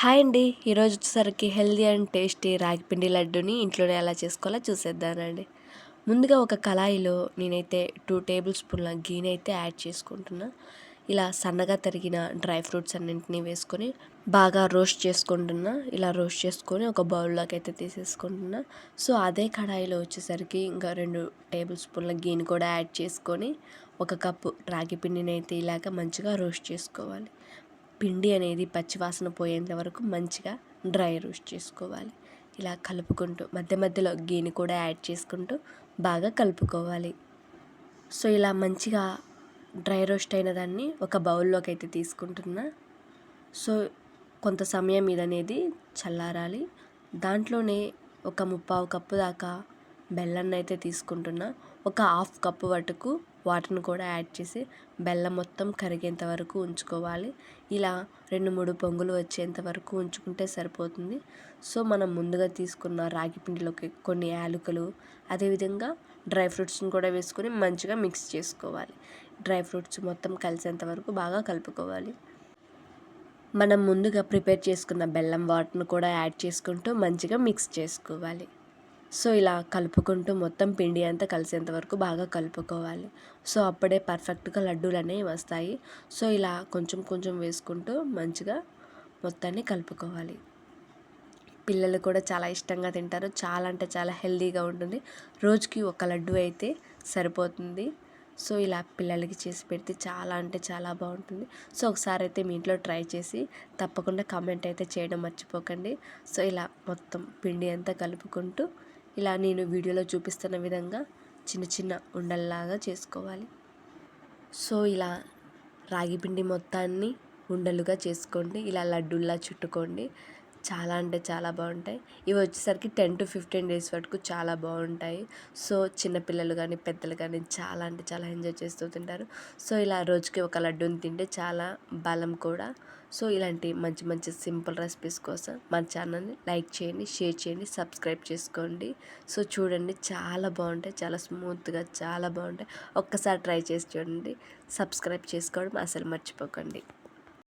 Hi అండి. ఈరోజు వచ్చేసరికి హెల్దీ అండ్ టేస్టీ రాగిపిండి లడ్డుని ఇంట్లోనే ఎలా చేసుకోవాలో చూసేద్దానండి. ముందుగా ఒక కళాయిలో నేనైతే టూ టేబుల్ స్పూన్ల గీని అయితే యాడ్ చేసుకుంటున్నా. ఇలా సన్నగా తరిగిన డ్రై ఫ్రూట్స్ అన్నింటినీ వేసుకొని బాగా రోస్ట్ చేసుకుంటున్నా. ఇలా రోస్ట్ చేసుకొని ఒక బౌల్లోకి అయితే తీసేసుకుంటున్నా. సో అదే కడాయిలో వచ్చేసరికి ఇంకా రెండు టేబుల్ స్పూన్ల గీని కూడా యాడ్ చేసుకొని ఒక కప్పు రాగి పిండిని అయితే ఇలాగ మంచిగా రోస్ట్ చేసుకోవాలి. పిండి అనేది పచ్చివాసన పోయేంత వరకు మంచిగా డ్రై రోస్ట్ చేసుకోవాలి. ఇలా కలుపుకుంటూ మధ్య మధ్యలో గీని కూడా యాడ్ చేసుకుంటూ బాగా కలుపుకోవాలి. సో ఇలా మంచిగా డ్రై రోస్ట్ అయిన దాన్ని ఒక బౌల్లోకి అయితే తీసుకుంటున్నా. సో కొంత సమయం ఇది అనేది చల్లారాలి. దాంట్లోనే ఒక ముప్పావు కప్పు దాకా బెల్లాన్ని అయితే తీసుకుంటున్నా. ఒక హాఫ్ కప్పు వరకు వాటర్ని కూడా యాడ్ చేసి బెల్లం మొత్తం కరిగేంత వరకు ఉంచుకోవాలి. ఇలా రెండు మూడు పొంగులు వచ్చేంత వరకు ఉంచుకుంటే సరిపోతుంది. సో మనం ముందుగా తీసుకున్న రాగి పిండిలోకి కొన్ని యాలకులు అదేవిధంగా డ్రై ఫ్రూట్స్ని కూడా వేసుకొని మంచిగా మిక్స్ చేసుకోవాలి. డ్రై ఫ్రూట్స్ మొత్తం కలిసేంత వరకు బాగా కలుపుకోవాలి. మనం ముందుగా ప్రిపేర్ చేసుకున్న బెల్లం వాటర్ను కూడా యాడ్ చేసుకుంటూ మంచిగా మిక్స్ చేసుకోవాలి. సో ఇలా కలుపుకుంటూ మొత్తం పిండి అంతా కలిసేంత వరకు బాగా కలుపుకోవాలి. సో అప్పుడే పర్ఫెక్ట్గా లడ్డూలు అనేవి వస్తాయి. సో ఇలా కొంచెం కొంచెం వేసుకుంటూ మంచిగా మొత్తాన్ని కలుపుకోవాలి. పిల్లలు కూడా చాలా ఇష్టంగా తింటారు. చాలా అంటే చాలా హెల్దీగా ఉంటుంది. రోజుకి ఒక లడ్డు అయితే సరిపోతుంది. సో ఇలా పిల్లలకి చేసి పెడితే చాలా అంటే చాలా బాగుంటుంది. సో ఒకసారి అయితే మీ ఇంట్లో ట్రై చేసి తప్పకుండా కామెంట్ అయితే చేయడం మర్చిపోకండి. సో ఇలా మొత్తం పిండి అంతా కలుపుకుంటూ ఇలా నేను వీడియోలో చూపిస్తున్న విధంగా చిన్న చిన్న ఉండల్లాగా చేసుకోవాలి. సో ఇలా రాగి పిండి మొత్తాన్ని ఉండలుగా చేసుకోండి. ఇలా లడ్డూల్లా చుట్టుకోండి. చాలా అంటే చాలా బాగుంటాయి. ఇవి వచ్చేసరికి టెన్ టు ఫిఫ్టీన్ డేస్ వరకు చాలా బాగుంటాయి. సో చిన్నపిల్లలు కానీ పెద్దలు కానీ చాలా అంటే చాలా ఎంజాయ్ చేస్తూ తింటారు. సో ఇలా రోజుకి ఒక లడ్డూని తింటే చాలా బలం కూడా. సో ఇలాంటి మంచి మంచి సింపుల్ రెసిపీస్ కోసం మన ఛానల్ని లైక్ చేయండి షేర్ చేయండి సబ్స్క్రైబ్ చేసుకోండి. సో చూడండి చాలా బాగుంటాయి. చాలా స్మూత్గా చాలా బాగుంటాయి. ఒక్కసారి ట్రై చేసి చూడండి. సబ్స్క్రైబ్ చేసుకోవడం అసలు మర్చిపోకండి.